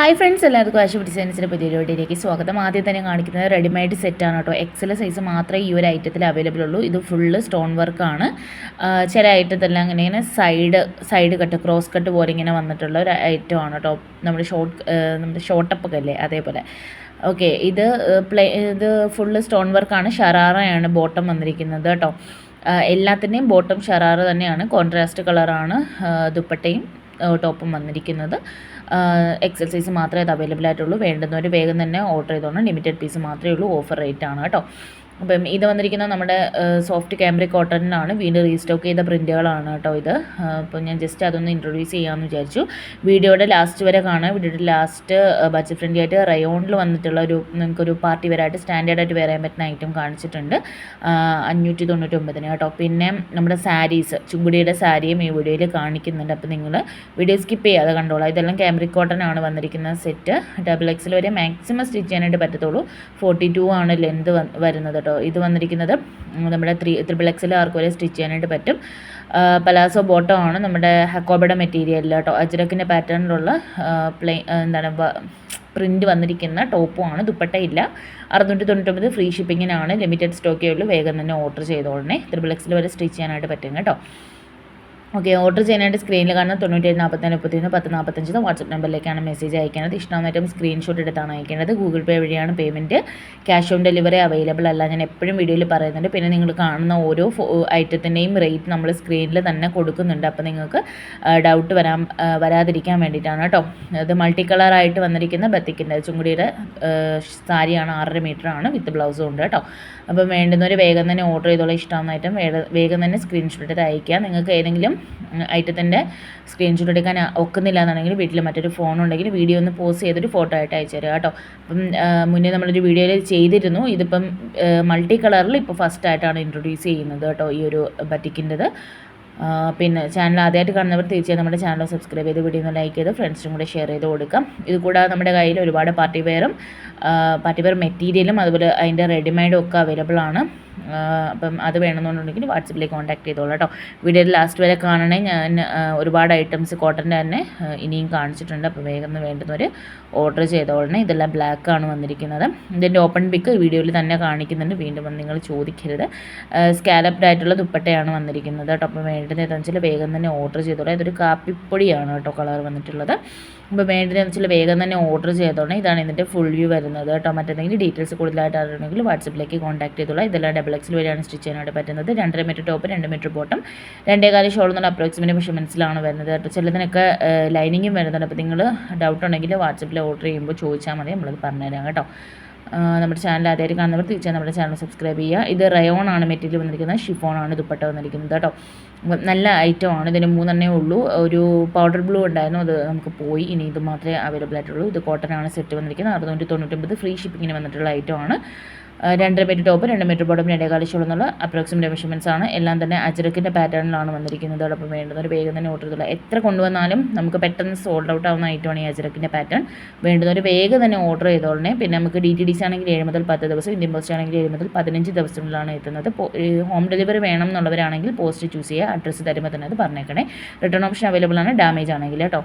Hi friends എല്ലാവർക്കും ആശുപത്രി ഡിസൈൻസിന്റെ പുതിയൊരു വീഡിയോയിലേക്ക് സ്വാഗതം. ആദ്യം തന്നെ കാണിക്കുന്നത് റെഡിമെയ്ഡ് സെറ്റാണ് കേട്ടോ. എക്സൽ സൈസ് മാത്രമേ ഈ ഒരു ഐറ്റത്തിൽ അവൈലബിൾ ഉള്ളൂ. ഇത് ഫുള്ള് സ്റ്റോൺ വർക്കാണ് ചില ഐറ്റത്തെല്ലാം ഇങ്ങനെ ഇങ്ങനെ side side cut cross cut പോലെ ഇങ്ങനെ വന്നിട്ടുള്ള ഒരു ഐറ്റമാണ് കേട്ടോ. നമ്മുടെ ഷോർട്ട് നമ്മുടെ ഷോർട്ടപ്പൊക്കെ അല്ലേ? അതേപോലെ. ഓക്കെ ഇത് പ്ലേ ഇത് ഫുള്ള് സ്റ്റോൺ വർക്കാണ് ഷറാറയാണ് ബോട്ടം വന്നിരിക്കുന്നത് കേട്ടോ. എല്ലാത്തിന്റെയും ബോട്ടം ഷറാറ് തന്നെയാണ്. കോൺട്രാസ്റ്റ് കളറാണ് ദുപ്പട്ടയും. ടോപ്പും വന്നിരിക്കുന്നത്. എക്സൽ സൈസ് മാത്രമേ അത് അവൈലബിൾ ആയിട്ടുള്ളൂ. വേണ്ടുന്നവർ വേഗം തന്നെ ഓർഡർ ചെയ്തോണം ലിമിറ്റഡ് പീസ് മാത്രമേ ഉള്ളൂ. ഓഫർ റേറ്റ് ആണ് കേട്ടോ. അപ്പം ഇത് വന്നിരിക്കുന്നത് നമ്മുടെ സോഫ്റ്റ് ക്യാമറി കോട്ടണിലാണ് വീണ്ടും റീസ്റ്റോക്ക് ചെയ്ത പ്രിന്റുകളാണ് കേട്ടോ ഇത്. അപ്പോൾ ഞാൻ ജസ്റ്റ് അതൊന്ന് ഇൻട്രൊഡ്യൂസ് ചെയ്യാമെന്ന് വിചാരിച്ചു. വീഡിയോയുടെ ലാസ്റ്റ് വരെ കാണാം വീഡിയോയുടെ ലാസ്റ്റ് ബഡ്ജറ്റ് ഫ്രണ്ട്ലി ആയിട്ട് റയോണിൽ വന്നിട്ടുള്ള ഒരു നിങ്ങൾക്കൊരു പാർട്ടി വെയറായിട്ട് സ്റ്റാൻഡേർഡ് ആയിട്ട് ചെയ്യാൻ പറ്റുന്ന ഐറ്റം കാണിച്ചിട്ടുണ്ട്. അഞ്ഞൂറ്റി തൊണ്ണൂറ്റൊമ്പതിന് കേട്ടോ. പിന്നെ നമ്മുടെ സാരീസ് ചുങ്കുടിയുടെ സാരിയും ഈ വീഡിയോയിൽ കാണിക്കുന്നുണ്ട്. അപ്പോൾ നിങ്ങൾ വീഡിയോ സ്കിപ്പ് ചെയ്യാതെ കണ്ടോളാം. ഇതെല്ലാം ക്യാമറി കോട്ടൺ ആണ് വന്നിരിക്കുന്ന സെറ്റ് ഡബിൾ എക്സിൽ വരെ മാക്സിമം സ്റ്റിച്ച് ചെയ്യാനായിട്ട് പറ്റത്തുള്ളൂ. ഫോർട്ടി ടു ആണ് ലെന്ത് വരുന്നത് ഇത് വന്നിരിക്കുന്നത് നമ്മുടെ ത്രീ ത്രിബിൾ എക്സിൽ ആർക്ക് വരെ സ്റ്റിച്ച് ചെയ്യാനായിട്ട് പറ്റും. പലാസോ ബോട്ടം ആണ് നമ്മുടെ ഹക്കോബയുടെ മെറ്റീരിയൽ കേട്ടോ. അജ്രക്കിന്റെ പാറ്റേണിലുള്ള പ്ലേ എന്താണ് പ്രിന്റ് വന്നിരിക്കുന്ന ടോപ്പും ആണ്. ദുപ്പട്ടയില്ല. അറുന്നൂറ്റി തൊണ്ണൂറ്റൊമ്പത് ഫ്രീ ഷിപ്പിങ്ങിനാണ് ലിമിറ്റഡ് സ്റ്റോക്കേ ഉള്ളൂ. വേഗം തന്നെ ഓർഡർ ചെയ്തോളണേ. ത്രിബിൾ എക്സിൽ വരെ സ്റ്റിച്ച് ചെയ്യാനായിട്ട് പറ്റും കേട്ടോ. ഓക്കെ ഓർഡർ ചെയ്യാനായിട്ട് സ്ക്രീനിൽ കാണുന്ന തൊണ്ണൂറ്റേഴ് നാൽപ്പത്തിനാല് മുപ്പത്തിയൊന്ന് പത്ത് നാൽപ്പത്തഞ്ച് വാട്സപ്പ് നമ്പറിലേക്കാണ് മെസ്സേജ് അയക്കുന്നത് ഇഷ്ടമായിട്ടും സ്ക്രീൻഷോട്ട് എടുത്താണ് അയക്കേണ്ടത് ഗൂഗിൾ പേ വഴിയാണ് payment cash on delivery available അല്ല ഞാൻ എപ്പോഴും വീഡിയോയിൽ പറയുന്നുണ്ട്. പിന്നെ നിങ്ങൾ കാണുന്ന ഓരോ ഐറ്റത്തിന്റെയും റേറ്റ് നമ്മൾ സ്ക്രീനിൽ തന്നെ കൊടുക്കുന്നുണ്ട്. അപ്പോൾ നിങ്ങൾക്ക് ഡൗട്ട് വരാൻ വരാതിരിക്കാൻ വേണ്ടിയിട്ടാണ് കേട്ടോ അത് മൾട്ടി കളറായിട്ട് വന്നിരിക്കുന്ന ബത്തിക്കിന്റെ ചുങ്കുടിയുടെ സാരിയാണ് ആറര മീറ്റർ ആണ് വിത്ത് ബ്ലൗസും ഉണ്ട് കേട്ടോ അപ്പം വേണ്ടുന്നവർ വേഗം തന്നെ ഓർഡർ ചെയ്തോളാം. ഇഷ്ടമായിട്ടും വേഗം തന്നെ സ്ക്രീൻഷോട്ട് അയക്കുക നിങ്ങൾക്ക് ഏതെങ്കിലും ഐറ്റത്തിന്റെ സ്ക്രീൻഷോട്ട് എടുക്കാൻ ഒക്കുന്നില്ല എന്നുണ്ടെങ്കിൽ വീട്ടിൽ മറ്റൊരു ഫോൺ ഉണ്ടെങ്കിൽ വീഡിയോ ഒന്ന് പോസ്റ്റ് ചെയ്തൊരു ഫോട്ടോ ആയിട്ട് അയച്ചു തരിക കേട്ടോ. അപ്പം മുന്നേ നമ്മളൊരു വീഡിയോയിൽ ചെയ്തിരുന്നു. ഇതിപ്പം മൾട്ടി കളറിൽ ഇപ്പോൾ ഫസ്റ്റ് ആയിട്ടാണ് ഇൻട്രൊഡ്യൂസ് ചെയ്യുന്നത് കേട്ടോ ഈ ഒരു ബറ്റിക്കിന്റെത് പിന്നെ ചാനൽ ആദ്യമായിട്ട് കാണുന്നവർ തീർച്ചയായും നമ്മുടെ ചാനൽ സബ്സ്ക്രൈബ് ചെയ്ത് വീഡിയോ ഒന്ന് ലൈക്ക് ചെയ്ത് ഫ്രണ്ട്സിനും കൂടെ ഷെയർ ചെയ്ത് കൊടുക്കാം. ഇത് കൂടാതെ നമ്മുടെ കയ്യിൽ ഒരുപാട് പാർട്ടി വെയറും പാർട്ടി വെയർ മെറ്റീരിയലും അതുപോലെ അതിന്റെ റെഡിമെയ്ഡും ഒക്കെ അവൈലബിൾ ആണ്. അപ്പം അത് വേണമെന്നുണ്ടെങ്കിൽ വാട്സപ്പിലേക്ക് കോൺടാക്ട് ചെയ്തോളാം കേട്ടോ. വീഡിയോയിൽ ലാസ്റ്റ് വരെ കാണണേ. ഞാൻ ഒരുപാട് ഐറ്റംസ് കോട്ടന്റെ തന്നെ ഇനിയും കാണിച്ചിട്ടുണ്ട്. അപ്പോൾ വേഗം വേണ്ടുന്നവർ ഓർഡർ ചെയ്തോളണേ. ഇതെല്ലാം ബ്ലാക്ക് ആണ് വന്നിരിക്കുന്നത്. ഇതിന്റെ ഓപ്പൺ പിക്ക് വീഡിയോയിൽ തന്നെ കാണിക്കുന്നുണ്ട്. വീണ്ടും നിങ്ങൾ ചോദിക്കരുത്. സ്കാലപ്ഡ് ആയിട്ടുള്ള ദുപ്പട്ടയാണ് വന്നിരിക്കുന്നത് കേട്ടോ. അപ്പോൾ വേണ്ടുന്ന എന്താണെന്ന് വെച്ചാൽ വേഗം തന്നെ ഓർഡർ ചെയ്തോളാം. ഇതൊരു കാപ്പിപ്പൊടിയാണ് കേട്ടോ കളർ വന്നിട്ടുള്ളത്. അപ്പോൾ വേണ്ടതെന്ന് വെച്ചാൽ വേഗം തന്നെ ഓർഡർ ചെയ്തോളാം ഇതാണ് ഇതിന്റെ ഫുൾ വ്യൂ വരുന്നത് കേട്ടോ. മറ്റെന്തെങ്കിലും ഡീറ്റെയിൽസ് കൂടുതലായിട്ട് അറിയണമെങ്കിൽ വാട്സപ്പിലേക്ക് കോൺടാക്ട് ചെയ്തോളാം. ഇതെല്ലാം ഡബിൾ എക്സിൽ വരെയാണ് സ്റ്റിച്ച് ചെയ്യാനായിട്ട് പറ്റുന്നത്. രണ്ടര മീറ്റർ ടോപ്പ് രണ്ട് മീറ്റർ ബോട്ടം രണ്ടേകാല ഷോൾ എന്നുള്ള അപ്രോക്സിമേറ്റ് മെഷർമെന്റ്സിലാണ് വരുന്നത് കേട്ടോ. ചിലതിനൊക്കെ ലൈനിങ്ങും വരുന്നുണ്ട്. അപ്പോൾ നിങ്ങൾ ഡൗട്ട് ഉണ്ടെങ്കിൽ വാട്സപ്പിൽ ഓർഡർ ചെയ്യുമ്പോൾ ചോദിച്ചാൽ മതി. നമ്മളത് പറഞ്ഞുതരാം കേട്ടോ. നമ്മുടെ ചാനൽ ആദ്യമായിട്ട് കാണുന്നവർ തീർച്ചയായും നമ്മുടെ ചാനൽ സബ്സ്ക്രൈബ് ചെയ്യുക. ഇത് റയോൺ ആണ് മെറ്റീരിയൽ വന്നിരിക്കുന്നത്. ഷിഫോൺ ആണ് ദുപ്പട്ട വന്നിരിക്കുന്നത് കേട്ടോ. നല്ല ഐറ്റം ആണ്. ഇതിന് മൂന്നെണ്ണേ ഉള്ളൂ. ഒരു പൗഡർ ബ്ലൂ ഉണ്ടായിരുന്നു. അത് നമുക്ക് പോയി. ഇനി ഇത് മാത്രമേ അവൈലബിൾ ആയിട്ടുള്ളൂ. ഇത് കോട്ടൺ ആണ് സെറ്റ് വന്നിരിക്കുന്നത്. അറുന്നൂറ്റി തൊണ്ണൂറ്റൊമ്പത്. ഫ്രീ ഷിപ്പിങ്ങിന് വന്നിട്ടുള്ള ഐറ്റം ആണ്. രണ്ടര മീറ്റർ ടോപ്പ് രണ്ട് മീറ്റർ ബോട്ടം രണ്ടേകാൽ ഷോൾ എന്നുള്ള അപ്രോക്സിമേറ്റ് മെഷർമെന്റ്സ് ആണ്. എല്ലാം തന്നെ അജരക്കിന്റെ പാറ്റേണിലാണ് വന്നിരിക്കുന്നത്. അതോടൊപ്പം വേണ്ടുന്നവർ വേഗം തന്നെ ഓർഡർ ചെയ്തുള്ള എത്ര കൊണ്ടുവന്നാലും നമുക്ക് പെട്ടെന്ന് സോൾഡ് ഔട്ട് ആവുന്ന ഐറ്റമാണ് ഈ അജരക്കിന്റെ പാറ്റേൺ വേണ്ടുന്ന ഒരു വേഗം തന്നെ ഓർഡർ ചെയ്തോളണേ. പിന്നെ നമുക്ക് ഡി ടി ഡി സി ആണെങ്കിൽ ഏഴ് മുതൽ പത്ത് ദിവസം ഇന്ത്യൻ പോസ്റ്റ് ആണെങ്കിൽ ഏഴ് മുതൽ പതിനഞ്ച് ദിവസങ്ങളിലാണ് എത്തുന്നത്. ഹോം ഡെലിവറി വേണം എന്നുള്ളവരാണെങ്കിൽ പോസ്റ്റ് ചൂസ് ചെയ്യുക അഡ്രസ്സ് തരുമ്പോൾ തന്നെ അത് പറഞ്ഞേക്കണേ. റിട്ടേൺ ഓപ്ഷൻ അവൈലബിൾ ആണ് ഡാമേജ് ആണെങ്കിൽ കേട്ടോ.